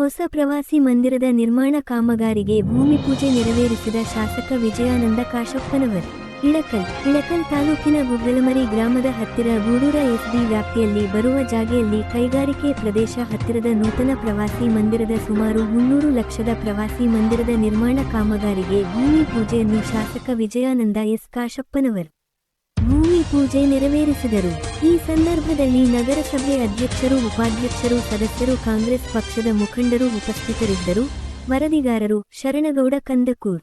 ಹೊಸ ಪ್ರವಾಸಿ ಮಂದಿರದ ನಿರ್ಮಾಣ ಕಾಮಗಾರಿಗೆ ಭೂಮಿ ಪೂಜೆ ನೆರವೇರಿಸಿದ ಶಾಸಕ ವಿಜಯಾನಂದ ಕಾಶಪ್ಪನವರ್. ಇಳಕಲ್ ಇಳಕಲ್ ತಾಲೂಕಿನ ಗುಗ್ಗಲಮರಿ ಗ್ರಾಮದ ಹತ್ತಿರ ಗೂಡೂರ ಎಸ್ಬಿ ವ್ಯಾಪ್ತಿಯಲ್ಲಿ ಬರುವ ಜಾಗೆಯಲ್ಲಿ ಕೈಗಾರಿಕೆ ಪ್ರದೇಶ ಹತ್ತಿರದ ನೂತನ ಪ್ರವಾಸಿ ಮಂದಿರದ ಸುಮಾರು ಮುನ್ನೂರು ಲಕ್ಷದ ಪ್ರವಾಸಿ ಮಂದಿರದ ನಿರ್ಮಾಣ ಕಾಮಗಾರಿಗೆ ಭೂಮಿ ಪೂಜೆಯನ್ನು ಶಾಸಕ ವಿಜಯಾನಂದ ಎಸ್ ಕಾಶಪ್ಪನವರ್. ಭೂಮಿ ಪೂಜೆ ನೆರವೇರಿಸಿದರು. ಈ ಸಂದರ್ಭದಲ್ಲಿ ನಗರಸಭೆ ಅಧ್ಯಕ್ಷರು, ಉಪಾಧ್ಯಕ್ಷರು, ಸದಸ್ಯರು, ಕಾಂಗ್ರೆಸ್ ಪಕ್ಷದ ಮುಖಂಡರು ಉಪಸ್ಥಿತರಿದ್ದರು. ವರದಿಗಾರರು ಶರಣಗೌಡ ಕಂದಕೂರ್.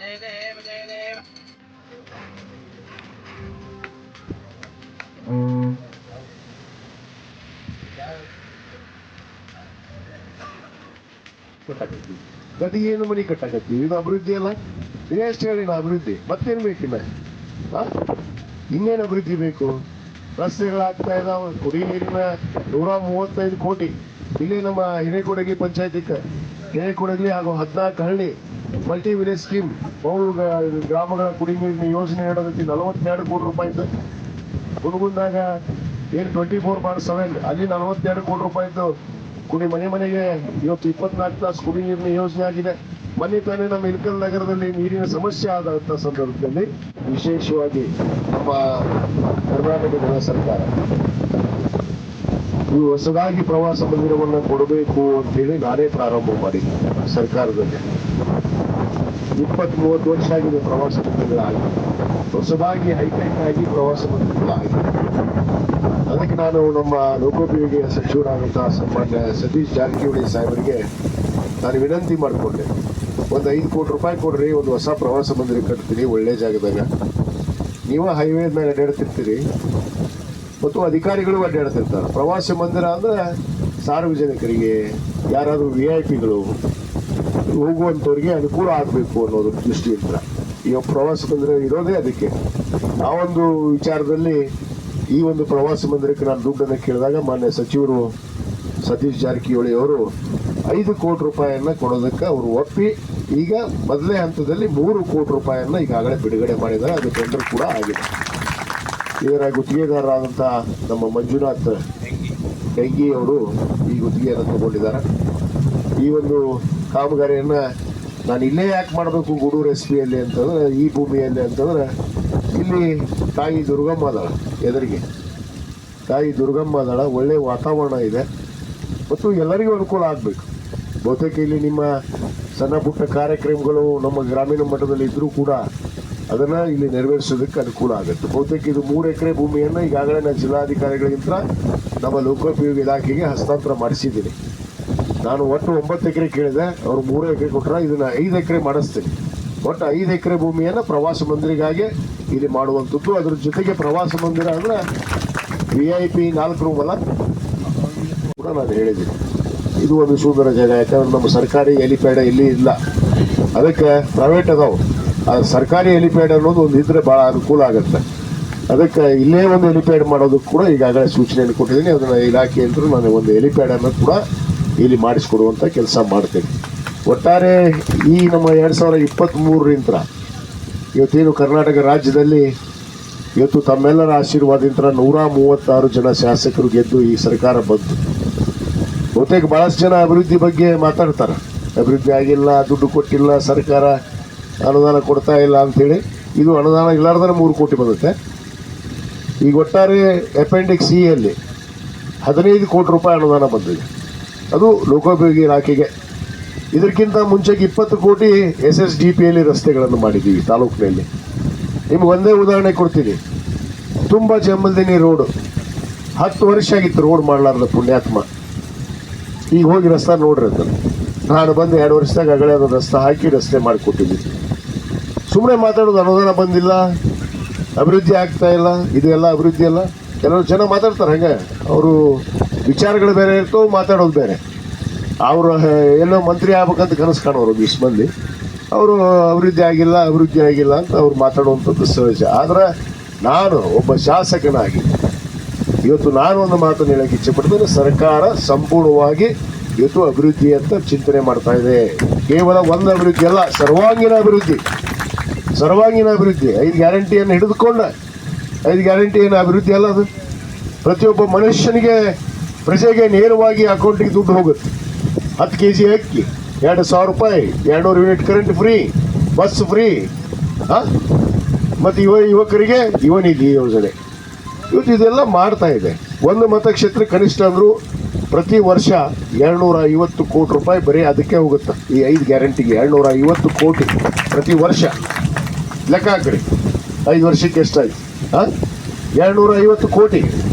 जय देव जय देव ಕಟ್ಟಾಕತ್ತೀವಿ ಗದಿಗೆ ಏನು ಮನೆ ಕಟ್ಟಾಕತ್ತೀವಿ ಇದು ಅಭಿವೃದ್ಧಿ ಅಲ್ಲ ಎಷ್ಟು ಹೇಳಿ ನಾ ಅಭಿವೃದ್ಧಿ ಮತ್ತೇನು ಬೇಕಿನ್ನ ಆ? ಇನ್ನೇನು ಅಭಿವೃದ್ಧಿ ಬೇಕು ರಸ್ತೆಗಳಾಗ್ತಾ ಇದಾವೆ. ಕುಡಿ ನೀರಿನ ನೂರ ಮೂವತ್ತೈದು ಕೋಟಿ. ಇಲ್ಲಿ ನಮ್ಮ ಹಿರೇಕೊಡಗಿ ಪಂಚಾಯತಿಗೆ, ಹಿರೇಕೊಡಗಿ ಹಾಗೂ ಹದಿನಾಲ್ಕು ಹಳ್ಳಿ ಮಲ್ಟಿ ವಿಲೇಜ್ ಸ್ಕೀಮ್ ಅವರು ಗ್ರಾಮಗಳ ಕುಡಿ ನೀರಿನ ಯೋಜನೆ ಹೇಳೋದಕ್ಕೆ ನಲವತ್ತೆರಡು ಕೋಟಿ ರೂಪಾಯಿ ಇತ್ತು ಹುಡುಗಂದಾಗ ಏನು ಟ್ವೆಂಟಿ ಫೋರ್ ಬಾರ್ ಸೆವೆನ್ ಅಲ್ಲಿ ನಲವತ್ತೆರಡು ಕೋಟಿ ರೂಪಾಯಿದ್ದು ಕುಡಿ ಮನೆ ಮನೆಗೆ ಇವತ್ತು ಇಪ್ಪತ್ನಾಲ್ಕು ತಾಸು ಕುಡಿ ನೀರಿನ ಯೋಜನೆ ಆಗಿದೆ. ಮನೆ ತಾನೇ ನಮ್ಮ ಇಳಕಲ್ ನಗರದಲ್ಲಿ ನೀರಿನ ಸಮಸ್ಯೆ ಆದಂತ ಸಂದರ್ಭದಲ್ಲಿ ವಿಶೇಷವಾಗಿ ನಮ್ಮ ಕರ್ನಾಟಕದ ಸರ್ಕಾರ ನೀವು ಹೊಸದಾಗಿ ಪ್ರವಾಸ ಮಂದಿರವನ್ನು ಕೊಡಬೇಕು ಅಂತೇಳಿ ನಾನೇ ಪ್ರಾರಂಭ ಮಾಡಿದ್ದೆ ಸರ್ಕಾರದಲ್ಲಿ. ಇಪ್ಪತ್ತ್ ಮೂವತ್ತು ವರ್ಷ ಆಗಿದೆ ಪ್ರವಾಸ ಮಂದಿರಗಳಾಗಿ ಹೊಸದಾಗಿ ಹೈಟೆಕ್ ಆಗಿ ಪ್ರವಾಸ ಮಂದಿರಗಳಾಗಿದೆ ಅದಕ್ಕೆ ನಾನು ನಮ್ಮ ಲೋಕೋಪಯೋಗಿ ಸಚಿವರಾದಂತಹ ಸನ್ಮಾನ್ಯ ಸತೀಶ್ ಜಾರಕಿಹೊಳಿ ಸಾಹೇಬರಿಗೆ ನಾನು ವಿನಂತಿ ಮಾಡಿಕೊಂಡೆ. ಒಂದು ಐದು ಕೋಟಿ ರೂಪಾಯಿ ಕೊಡ್ರಿ, ಒಂದು ಹೊಸ ಪ್ರವಾಸ ಮಂದಿರ ಕಟ್ತೀರಿ ಒಳ್ಳೆ ಜಾಗದಾಗ. ನೀವು ಹೈವೇ ಮೇಲೆ ಅಡ್ಡಾಡ್ತಿರ್ತೀರಿ ಮತ್ತು ಅಧಿಕಾರಿಗಳು ಅಡ್ಡಾಡ್ತಿರ್ತಾರೆ ಪ್ರವಾಸ ಮಂದಿರ ಅಂದ್ರೆ ಸಾರ್ವಜನಿಕರಿಗೆ, ಯಾರಾದರೂ ವಿ ಐ ಪಿಗಳು ಹೋಗುವಂಥವ್ರಿಗೆ ಅನುಕೂಲ ಆಗಬೇಕು ಅನ್ನೋದ್ರ ದೃಷ್ಟಿಯಿಂದ. ಈಗ ಪ್ರವಾಸ ಮಂದಿರ ಇರೋದೇ ಅದಕ್ಕೆ. ಆ ಒಂದು ವಿಚಾರದಲ್ಲಿ ಈ ಒಂದು ಪ್ರವಾಸ ಮಂದಿರಕ್ಕೆ ನಾನು ದುಡ್ಡನ್ನು ಕೇಳಿದಾಗ ಮಾನ್ಯ ಸಚಿವರು ಸತೀಶ್ ಜಾರಕಿಹೊಳಿ ಅವರು ಐದು ಕೋಟಿ ರೂಪಾಯಿಯನ್ನು ಕೊಡೋದಕ್ಕೆ ಅವರು ಒಪ್ಪಿ ಈಗ ಮೊದಲನೇ ಹಂತದಲ್ಲಿ ಮೂರು ಕೋಟಿ ರೂಪಾಯಿಯನ್ನು ಈಗಾಗಲೇ ಬಿಡುಗಡೆ ಮಾಡಿದ್ದಾರೆ. ಅದು ಟೆಂಡರ್ ಕೂಡ ಆಗಿದೆ. ಇದರ ಗುತ್ತಿಗೆದಾರರಾದಂಥ ನಮ್ಮ ಮಂಜುನಾಥ್ ಡೆಂಗಿ ಅವರು ಈ ಗುತ್ತಿಗೆಯನ್ನು ತಗೊಂಡಿದ್ದಾರೆ. ಈ ಒಂದು ಕಾಮಗಾರಿಯನ್ನು ನಾನು ಇಲ್ಲೇ ಯಾಕೆ ಮಾಡಬೇಕು ಗೂಡೂರು ಎಸ್ ಪಿಯಲ್ಲಿ ಅಂತಂದ್ರೆ, ಈ ಭೂಮಿಯಲ್ಲಿ ಅಂತಂದ್ರೆ, ಇಲ್ಲಿ ತಾಯಿ ದುರ್ಗಮ್ಮ ದಳ ಎದುರಿಗೆ. ತಾಯಿ ದುರ್ಗಮ್ಮ ದಳ ಒಳ್ಳೆ ವಾತಾವರಣ ಇದೆ. ಮತ್ತು ಎಲ್ಲರಿಗೂ ಅನುಕೂಲ ಆಗಬೇಕು. ಬಹುತೇಕ ಇಲ್ಲಿ ನಿಮ್ಮ ಸಣ್ಣ ಪುಟ್ಟ ಕಾರ್ಯಕ್ರಮಗಳು ನಮ್ಮ ಗ್ರಾಮೀಣ ಮಟ್ಟದಲ್ಲಿ ಇದ್ದರೂ ಕೂಡ ಅದನ್ನ ಇಲ್ಲಿ ನೆರವೇರಿಸೋದಕ್ಕೆ ಅನುಕೂಲ ಆಗುತ್ತೆ. ಬಹುತೇಕ ಇದು ಮೂರು ಎಕರೆ ಭೂಮಿಯನ್ನು ಈಗಾಗಲೇ ನಾನು ಜಿಲ್ಲಾಧಿಕಾರಿಗಳಿಗಿಂತ ನಮ್ಮ ಲೋಕೋಪಯೋಗಿ ಇಲಾಖೆಗೆ ಹಸ್ತಾಂತರ ಮಾಡಿಸಿದ್ದೀನಿ. ನಾನು ಒಟ್ಟು ಒಂಬತ್ತು ಎಕರೆ ಕೇಳಿದೆ, ಅವರು ಮೂರು ಎಕರೆ ಕೊಟ್ಟರೆ ಇದನ್ನ ಐದು ಎಕರೆ ಮಾಡಿಸ್ತೀನಿ. ಒಟ್ಟು ಐದು ಎಕರೆ ಭೂಮಿಯನ್ನು ಪ್ರವಾಸ ಮಂದಿರಿಗಾಗಿ ಇಲ್ಲಿ ಮಾಡುವಂಥದ್ದು. ಅದ್ರ ಜೊತೆಗೆ ಪ್ರವಾಸ ಮಂದಿರ ಅಂದ್ರೆ ವಿ ಐ ಪಿ ನಾಲ್ಕು ರೂಮ್ ಅಲ್ಲ. ಕೂಡ ನಾನು ಹೇಳಿದ್ದೀನಿ. ಇದು ಒಂದು ಸುಂದರ ಜಾಗ, ಯಾಕಂದ್ರೆ ನಮ್ಮ ಸರ್ಕಾರಿ ಹೆಲಿಪ್ಯಾಡ್ ಇಲ್ಲಿ ಇಲ್ಲ. ಅದಕ್ಕೆ ಪ್ರೈವೇಟ್ ಅದಾವೆ. ಆ ಸರ್ಕಾರಿ ಹೆಲಿಪ್ಯಾಡ್ ಅನ್ನೋದು ಒಂದು ಇದ್ರೆ ಭಾಳ ಅನುಕೂಲ ಆಗುತ್ತೆ. ಅದಕ್ಕೆ ಇಲ್ಲೇ ಒಂದು ಹೆಲಿಪ್ಯಾಡ್ ಮಾಡೋದಕ್ಕೆ ಕೂಡ ಈಗಾಗಲೇ ಸೂಚನೆಯನ್ನು ಕೊಟ್ಟಿದ್ದೀನಿ. ಅದನ್ನು ಇಲಾಖೆ ಅಂತೂ ನಾನು ಒಂದು ಹೆಲಿಪ್ಯಾಡನ್ನು ಕೂಡ ಇಲ್ಲಿ ಮಾಡಿಸ್ಕೊಡುವಂತ ಕೆಲಸ ಮಾಡ್ತೇನೆ. ಒಟ್ಟಾರೆ ಈ ನಮ್ಮ ಎರಡು ಸಾವಿರದ ಇಪ್ಪತ್ತ್ಮೂರರಿಂದ ಇವತ್ತೇನು ಕರ್ನಾಟಕ ರಾಜ್ಯದಲ್ಲಿ ಇವತ್ತು ತಮ್ಮೆಲ್ಲರ ಆಶೀರ್ವಾದದಿಂದ ನೂರ ಮೂವತ್ತಾರು ಜನ ಶಾಸಕರು ಗೆದ್ದು ಈ ಸರ್ಕಾರ ಬಂತು. ಬಹುತೇಕ ಭಾಳಷ್ಟು ಜನ ಅಭಿವೃದ್ಧಿ ಬಗ್ಗೆ ಮಾತಾಡ್ತಾರೆ. ಅಭಿವೃದ್ಧಿ ಆಗಿಲ್ಲ, ದುಡ್ಡು ಕೊಟ್ಟಿಲ್ಲ, ಸರ್ಕಾರ ಅನುದಾನ ಕೊಡ್ತಾ ಇಲ್ಲ ಅಂಥೇಳಿ ಇದು ಅನುದಾನ ಇಲ್ಲಾರ್ದೇ ಮೂರು ಕೋಟಿ ಬರುತ್ತೆ. ಈಗ ಒಟ್ಟಾರೆ ಅಪೆಂಡಿಕ್ಸ್ ಸಿಯಲ್ಲಿ ಹದಿನೈದು ಕೋಟಿ ರೂಪಾಯಿ ಅನುದಾನ ಬಂದಿದೆ. ಅದು ಲೋಕೋಪಯೋಗಿ ಇಲಾಖೆಗೆ. ಇದಕ್ಕಿಂತ ಮುಂಚೆಗೆ ಇಪ್ಪತ್ತು ಕೋಟಿ ಎಸ್ ಎಸ್ ಡಿ ಪಿಯಲ್ಲಿ ರಸ್ತೆಗಳನ್ನು ಮಾಡಿದ್ದೀವಿ ತಾಲೂಕಿನಲ್ಲಿ. ನಿಮ್ಗೆ ಒಂದೇ ಉದಾಹರಣೆ ಕೊಡ್ತೀನಿ. ತುಂಬ ಜಮ್ಮಲ್ದಿನಿ ರೋಡು. ಹತ್ತು ವರ್ಷ ಆಗಿತ್ತು ರೋಡ್ ಮಾಡಲಾರ್ದ ಪುಣ್ಯಾತ್ಮ. ಈಗ ಹೋಗಿ ರಸ್ತೆ ನೋಡ್ರಿ ಅಂತ ನಾನು ಬಂದು ಎರಡು ವರ್ಷದಾಗ ಅಗಳೆ ಅದು ರಸ್ತೆ ಹಾಕಿ ರಸ್ತೆ ಮಾಡಿಕೊಟ್ಟಿದ್ದೀನಿ. ಸುಮ್ಮನೆ ಮಾತಾಡೋದು ಅನುದಾನ ಬಂದಿಲ್ಲ, ಅಭಿವೃದ್ಧಿ ಆಗ್ತಾ ಇಲ್ಲ, ಇದು ಎಲ್ಲ ಅಭಿವೃದ್ಧಿ ಅಲ್ಲ. ಕೆಲವರು ಜನ ಮಾತಾಡ್ತಾರೆ ಹಂಗೆ. ಅವರು ವಿಚಾರಗಳು ಬೇರೆ ಇರ್ತವೆ, ಮಾತಾಡೋದು ಬೇರೆ. ಅವರು ಏನೋ ಮಂತ್ರಿ ಆಗ್ಬೇಕಂತ ಕನಸು ಕಾಣೋರು ಇಷ್ಟು ಮಂದಿ. ಅವರು, ಅಭಿವೃದ್ಧಿ ಆಗಿಲ್ಲ ಅಭಿವೃದ್ಧಿ ಆಗಿಲ್ಲ ಅಂತ ಅವ್ರು ಮಾತಾಡುವಂಥದ್ದು ಸಹಜ. ಆದರೆ ನಾನು ಒಬ್ಬ ಶಾಸಕನಾಗಿ ಇವತ್ತು ನಾನು ಒಂದು ಮಾತನ್ನು ಹೇಳಕ್ಕೆ ಇಚ್ಛೆಪಡ್ತೇನೆ ಸರ್ಕಾರ ಸಂಪೂರ್ಣವಾಗಿ ಇವತ್ತು ಅಭಿವೃದ್ಧಿ ಅಂತ ಚಿಂತನೆ ಮಾಡ್ತಾ ಇದೆ. ಕೇವಲ ಒಂದು ಅಭಿವೃದ್ಧಿ ಅಲ್ಲ, ಸರ್ವಾಂಗೀಣ ಅಭಿವೃದ್ಧಿ. ಸರ್ವಾಂಗೀಣ ಅಭಿವೃದ್ಧಿ. ಐದು ಗ್ಯಾರಂಟಿಯನ್ನು ಹಿಡಿದುಕೊಂಡ, ಐದು ಗ್ಯಾರಂಟಿ ಏನು ಅಭಿವೃದ್ಧಿ ಅಲ್ಲ ಅದು. ಪ್ರತಿಯೊಬ್ಬ ಮನುಷ್ಯನಿಗೆ ಪ್ರಜೆಗೆ ನೇರವಾಗಿ ಅಕೌಂಟಿಗೆ ದುಡ್ಡು ಹೋಗುತ್ತೆ. ಹತ್ತು ಕೆ ಜಿ ಅಕ್ಕಿ, ಎರಡು ಸಾವಿರ ರೂಪಾಯಿ, ಎರಡುನೂರು unit current free bus free ಹಾಂ? ಮತ್ತು ಯುವ ಯುವಕರಿಗೆ ಯುವನಿಧಿ ಯೋಜನೆ. ಇವತ್ತು ಇದೆಲ್ಲ ಮಾಡ್ತಾ ಇದೆ. ಒಂದು ಮತಕ್ಷೇತ್ರ ಕನಿಷ್ಠ ಅಂದರೂ ಪ್ರತಿ ವರ್ಷ ಎರಡುನೂರ ಐವತ್ತು ಕೋಟಿ ರೂಪಾಯಿ ಬರೀ ಅದಕ್ಕೆ ಹೋಗುತ್ತೆ. ಈ ಐದು ಗ್ಯಾರಂಟಿಗೆ ಎರಡುನೂರ ಐವತ್ತು ಕೋಟಿ ಪ್ರತಿ ವರ್ಷ. ಲೆಕ್ಕ ಹಾಕ್ರಿ. ಐದು ವರ್ಷಕ್ಕೆ ಎಷ್ಟಾಯ್ತು? ಹಾಂ ಎರಡುನೂರ ಐವತ್ತು ಕೋಟಿ.